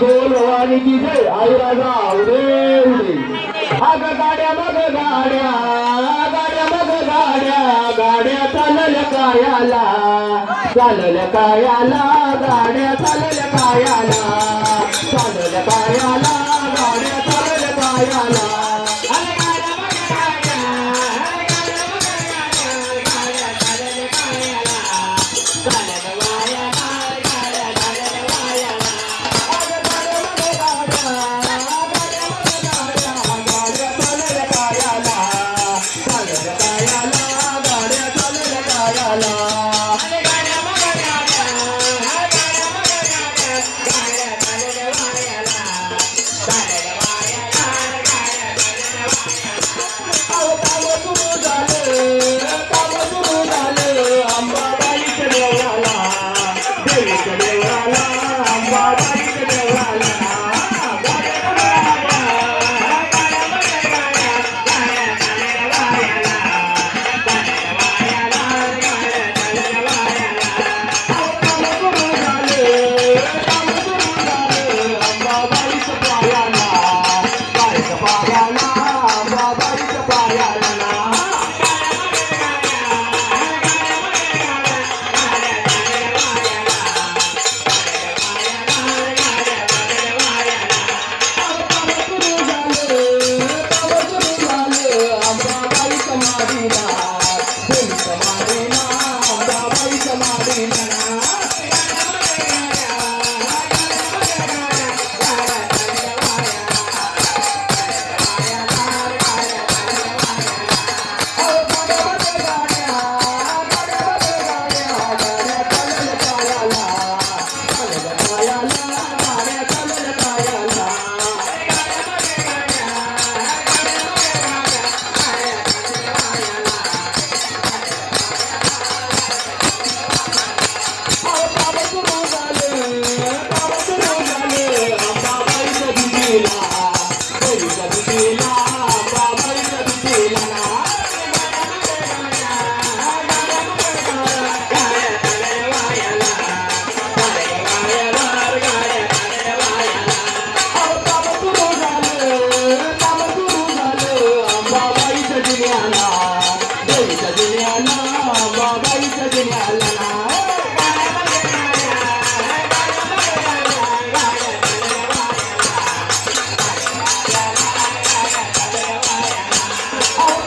जय बोल भवानी की जय. आई राजा उदे उदे आग गाड्या मग गाड्या गाड्या मग गाड्या. गाड्या चालल कायाला चालल कायाला गाड्या चालल कायाला चालल कायाला गाड्या चालल कायाला.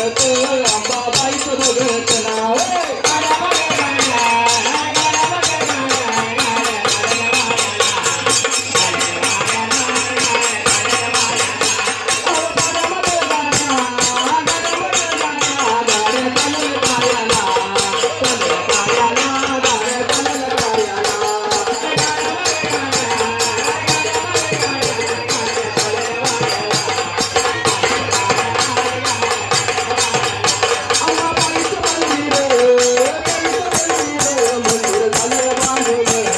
বাবাই তো ভুলে